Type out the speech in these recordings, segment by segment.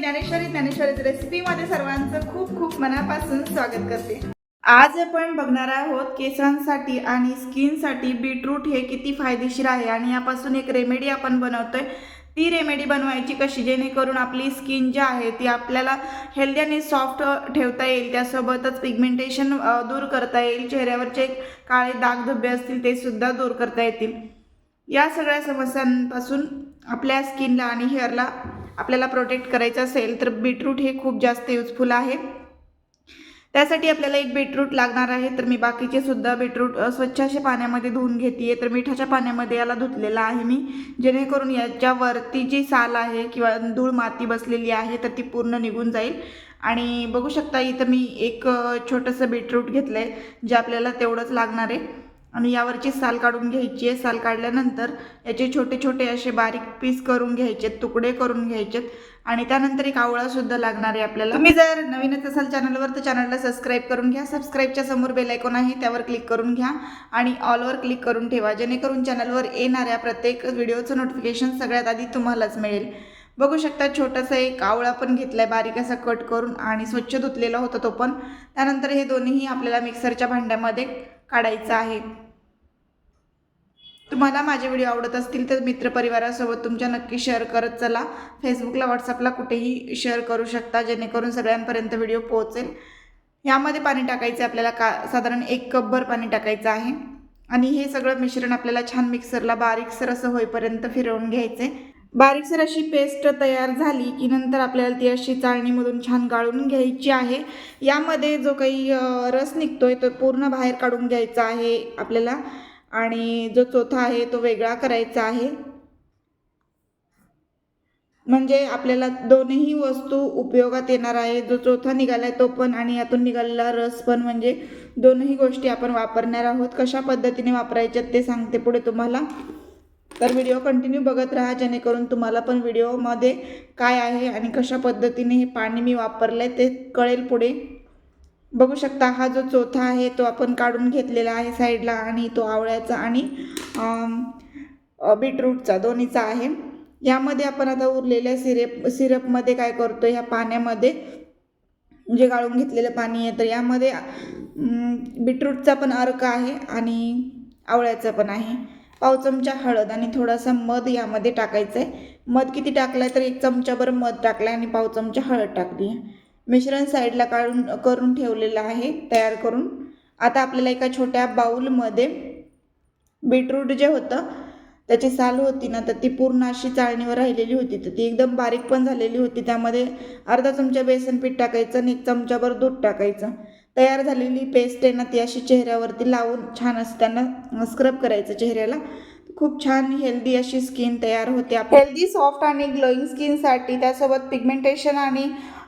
ज्ञानेश्वरी ज्ञानेश्वरीच रेसिपीमध्ये सर्वांचं खूप खूप मनापासून स्वागत करते. आज आपण बघणार आहोत केसांसाठी आणि स्किनसाठी बीटरूट हे किती फायदेशीर आहे आणि यापासून एक रेमेडी आपण बनवतोय. ती रेमेडी बनवायची कशी? जेणेकरून आपली स्किन जी आहे ती आपल्याला हेल्दी आणि सॉफ्ट ठेवता येईल. त्यासोबतच पिगमेंटेशन दूर करता येईल. चेहऱ्यावरचे काळे दाग धब्बे असतील ते सुद्धा दूर करता येतील. या सगळ्या समस्यांपासून आपल्या स्किनला आणि हेअरला आपल्याला प्रोटेक्ट करायचं असेल तर बीटरूट हे खूप जास्त युजफुल आहे. त्यासाठी आपल्याला एक बीटरूट लागणार आहे. तर मी बाकीचे सुद्धा बीटरूट स्वच्छ असे पाण्यामध्ये धुवून घेते तर मिठाच्या पाण्यामध्ये याला धुतलेला आहे मी. जेणेकरून याच्यावरती जी साल आहे किंवा धूळ माती बसलेली आहे तर ती पूर्ण निघून जाईल. आणि बघू शकता इथं मी एक छोटंसं बीटरूट घेतलं आहे जे आपल्याला तेवढंच लागणार आहे. आणि यावरची साल काढून घ्यायची आहे. साल काढल्यानंतर याचे छोटे छोटे असे बारीक पीस करून घ्यायचेत तुकडे करून घ्यायचेत आणि त्यानंतर एक आवळा सुद्धा लागणार आहे आपल्याला. तुम्ही जर नवीनच असाल चॅनलवर तर चॅनलला सबस्क्राईब करून घ्या. सबस्क्राईबच्या समोर बेल आयकॉन आहे त्यावर क्लिक करून घ्या. आणि ऑलवर क्लिक करून ठेवा. जेणेकरून चॅनलवर येणाऱ्या प्रत्येक व्हिडिओचं नोटिफिकेशन सगळ्यात आधी तुम्हालाच मिळेल. बघू शकता छोटासा एक आवळा पण घेतलाय. बारीक असा कट करून आणि स्वच्छ धुतलेला होता तो पण. त्यानंतर हे दोन्हीही आपल्याला मिक्सरच्या भांड्यामध्ये काढायचं आहे. तुम्हाला माझे व्हिडिओ आवडत असतील तर मित्रपरिवारासोबत तुमच्या नक्की शेअर करत चला. फेसबुकला व्हॉट्सअपला कुठेही शेअर करू शकता जेणेकरून सगळ्यांपर्यंत व्हिडिओ पोहोचेल. यामध्ये पाणी टाकायचे आपल्याला का साधारण एक कपभर पाणी टाकायचं आहे. आणि हे सगळं मिश्रण आपल्याला छान मिक्सरला बारीकसर असं होईपर्यंत फिरवून घ्यायचे. बारीकसर अशी पेस्ट तयार झाली की नंतर आपल्याला ती अशी चाळणीमधून छान गाळून घ्यायची आहे. यामध्ये जो काही रस निघतोय तो पूर्ण बाहेर काढून घ्यायचा आहे आपल्याला आणि जो चोथा आहे तो वेगळा करायचा आहे. म्हणजे आपल्याला दोन्ही वस्तू उपयोगात येणार आहे. जो चौथा निघालाय तो पण आणि यातून निघालेला रस पण म्हणजे दोनही गोष्टी आपण वापरणार आहोत. कशा पद्धतीने वापरायच्यात ते सांगते पुढे तुम्हाला. तर व्हिडिओ कंटिन्यू बघत राहा जेणेकरून तुम्हाला पण व्हिडिओमध्ये काय आहे आणि कशा पद्धतीने हे पाणी मी वापरलं आहे ते कळेल पुढे. बघू शकता हा जो चौथा आहे तो आपण काढून घेतलेला आहे साईडला आणि तो आवळ्याचा आणि बीटरूटचा दोन्हीचा आहे. यामध्ये आपण आता उरलेल्या सिरप सिरपमध्ये काय करतो ह्या पाण्यामध्ये जे गाळून घेतलेलं पाणी आहे तर यामध्ये बीटरूटचा पण अर्क आहे आणि आवळ्याचा पण आहे. पाव चमचा हळद आणि थोडासा मध यामध्ये टाकायचं आहे मध किती टाकलाय तर एक चमचाभर मध टाकलाय आणि पाव चमचा हळद टाकली. आहे मिश्रण साईडला काढून करून ठेवलेलं आहे तयार करून. आता आपल्याला एका छोट्या बाऊलमध्ये बीटरूट जे होतं त्याची साल होती ना तर ती पूर्ण अशी चाळणीवर राहिलेली होती. तर ती एकदम बारीक पण झालेली होती. त्यामध्ये अर्धा चमचा बेसन पीठ टाकायचं आणि एक चमचाभर दूध टाकायचं. तयार झालेली पेस्ट आहे ना ती अशी चेहऱ्यावरती लावून छान असं त्यांना स्क्रब करायचं चेहऱ्याला. खूप छान हेल्दी अशी स्किन तयार होते हेल्दी सॉफ्ट आणि ग्लोईंग स्किनसाठी त्यासोबत पिगमेंटेशन आणि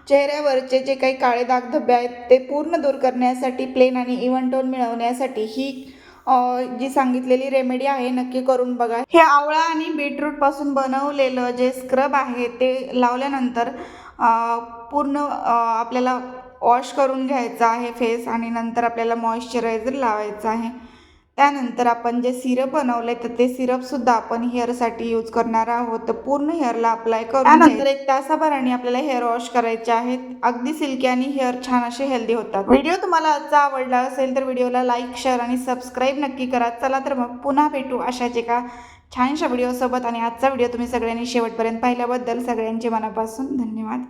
चेहऱ्यावरचे जे काही काळे दाग धब्बे आहेत ते पूर्ण दूर करण्यासाठी प्लेन आणि इव्हन टोन मिळवण्यासाठी ही जी सांगितलेली रेमेडी आहे नक्की करून बघा. हे आवळा आणि बीटरूटपासून बनवलेलं जे स्क्रब आहे ते लावल्यानंतर पूर्ण आपल्याला वॉश करून घ्यायचं आहे फेस आणि नंतर आपल्याला मॉइश्चरायझर लावायचं आहे. त्यानंतर आपण जे सिरप बनवलंय तर ते सिरपसुद्धा आपण हेअरसाठी यूज करणार आहोत. तर पूर्ण हेअरला अप्लाय करून त्यानंतर एक तासाभराने आपल्याला हेअर वॉश करायचे आहेत. अगदी सिल्की आणि हेअर छान असे हेल्दी होतात. व्हिडिओ तुम्हाला आजचा आवडला असेल तर व्हिडिओला लाईक शेअर आणि सबस्क्राईब नक्की करा. चला तर मग पुन्हा भेटू अशाच एका छानशा व्हिडिओसोबत आणि आजचा व्हिडिओ तुम्ही सगळ्यांनी शेवटपर्यंत पाहिल्याबद्दल सगळ्यांचे मनापासून धन्यवाद.